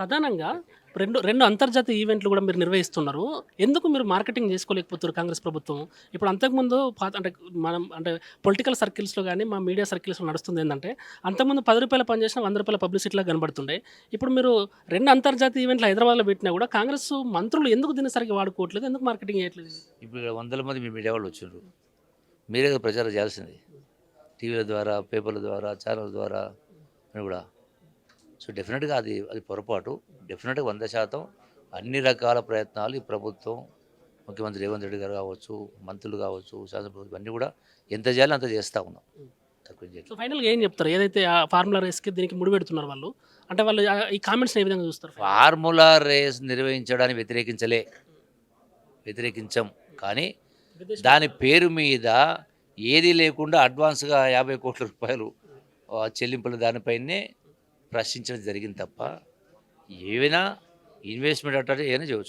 ప్రధానంగా రెండు రెండు అంతర్జాతీయ ఈవెంట్లు కూడా మీరు నిర్వహిస్తున్నారు. ఎందుకు మీరు మార్కెటింగ్ చేసుకోలేకపోతున్నారు కాంగ్రెస్ ప్రభుత్వం? ఇప్పుడు అంతకుముందు పాత అంటే మనం అంటే పొలిటికల్ సర్కిల్స్లో కానీ మా మీడియా సర్కిల్స్లో నడుస్తుంది ఏంటంటే అంతకుముందు పది రూపాయల పనిచేసిన వంద రూపాయల పబ్లిసిటీలా కనబడుతుండే. ఇప్పుడు మీరు రెండు అంతర్జాతీయ ఈవెంట్లు హైదరాబాద్లో పెట్టినా కూడా కాంగ్రెస్ మంత్రులు ఎందుకు దీన్ని సరిగ్గా వాడుకోవట్లేదు? ఎందుకు మార్కెటింగ్ చేయట్లేదు? ఇప్పుడు వందల మంది మీ మీడియా వాళ్ళు వచ్చారు మీరే ప్రచారం చేయాల్సింది. టీవీల ద్వారా పేపర్ల ద్వారా ఛానల్ ద్వారా అని కూడా. సో డెఫినెట్గా అది అది పొరపాటు. డెఫినెట్గా వంద శాతం అన్ని రకాల ప్రయత్నాలు ఈ ప్రభుత్వం ముఖ్యమంత్రి రేవంత్ రెడ్డి గారు కావచ్చు మంత్రులు కావచ్చు శాసనసభ ఇవన్నీ కూడా ఎంత చేయాలో అంత చేస్తూ ఉన్నాం. సో ఫైనల్గా ఏం చెప్తారు? ఏదైతే ఆ ఫార్ములా రేస్కి దీనికి ముడిపెడుతున్నారు వాళ్ళు అంటే వాళ్ళు ఈ కామెంట్స్ ఏ విధంగా చూస్తారు? ఫార్ములా రేస్ నిర్వహించడానికి వ్యతిరేకించలే. వ్యతిరేకించం. కానీ దాని పేరు మీద ఏది లేకుండా అడ్వాన్స్గా యాభై కోట్ల రూపాయలు చెల్లింపుల దానిపైనే ప్రశ్నించడం జరిగింది తప్ప ఏవైనా ఇన్వెస్ట్మెంట్ అంటే ఏమైనా చేయవచ్చు.